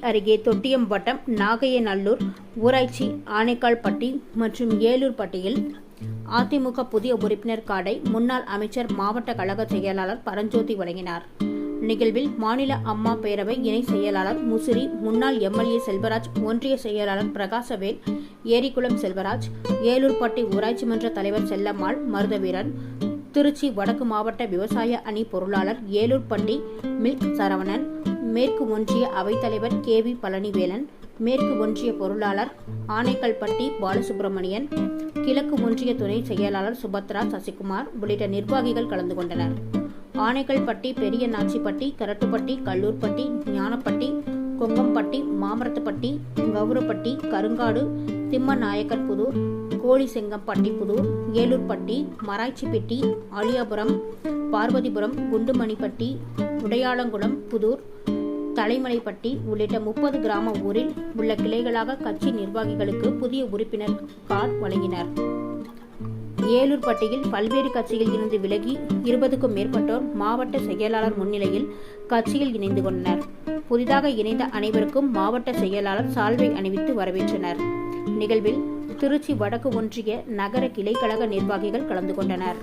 அருகே தொட்டியம்பட்டம் நாகையநல்லூர் ஊராட்சி ஆனைக்கால்பட்டி மற்றும் ஏலூர்பட்டியில் அதிமுக புதிய உறுப்பினர் கார்டை முன்னாள் அமைச்சர் மாவட்ட கழக செயலாளர் பரஞ்சோதி வழங்கினார். நிகழ்வில் மாநில அம்மா பேரவை இணை செயலாளர் முசிறி முன்னாள் எம்எல்ஏ செல்வராஜ் ஒன்றிய செயலாளர் பிரகாசவேல் ஏரிக்குளம் செல்வராஜ் ஏலூர்பட்டி ஊராட்சி மன்ற தலைவர் செல்லம்மாள் மருதவீரன் திருச்சி வடக்கு மாவட்ட விவசாய அணி பொருளாளர் ஏலூர்பட்டி மில்க் சரவணன் மேற்கு ஒன்றிய அவைத்தலைவர் கே வி பழனிவேலன் மேற்கு ஒன்றிய பொருளாளர் ஆனைக்கல்பட்டி பாலசுப்பிரமணியன் கிழக்கு ஒன்றிய துணை செயலாளர் சுபத்ரா சசிகுமார் உள்ளிட்ட நிர்வாகிகள் கலந்து கொண்டனர். ஆனைக்கல்பட்டி பெரிய நாச்சிப்பட்டி கரட்டுப்பட்டி கல்லூர்பட்டி ஞானப்பட்டி கொங்கம்பட்டி மாமரத்துப்பட்டி கவுரப்பட்டி கருங்காடு திம்மநாயக்கர் புதூர் கோழிசெங்கம்பட்டி புதூர் ஏலூர்பட்டி மராய்ச்சிப்பட்டி ஆலியாபுரம் பார்வதிபுரம் குண்டுமணிப்பட்டி உடையாளங்குளம் புதூர் தலைமலைப்பட்டி உள்ளிட்ட முப்பது கிராம ஊரில் உள்ள கிளைகளாக கட்சி நிர்வாகிகளுக்கு புதிய உறுப்பினர் கார்டு வழங்கினர். ஏலூர்பட்டியில் பல்வேறு கட்சியில் இருந்து விலகி இருபதுக்கும் மேற்பட்டோர் மாவட்ட செயலாளர் முன்னிலையில் கட்சியில் இணைந்து கொண்டனர். புதிதாக இணைந்த அனைவருக்கும் மாவட்ட செயலாளர் சால்வை அணிவித்து வரவேற்றனர். நிகழ்வில் திருச்சி வடக்கு ஒன்றிய நகர கிளைக்கழக நிர்வாகிகள் கலந்து கொண்டனர்.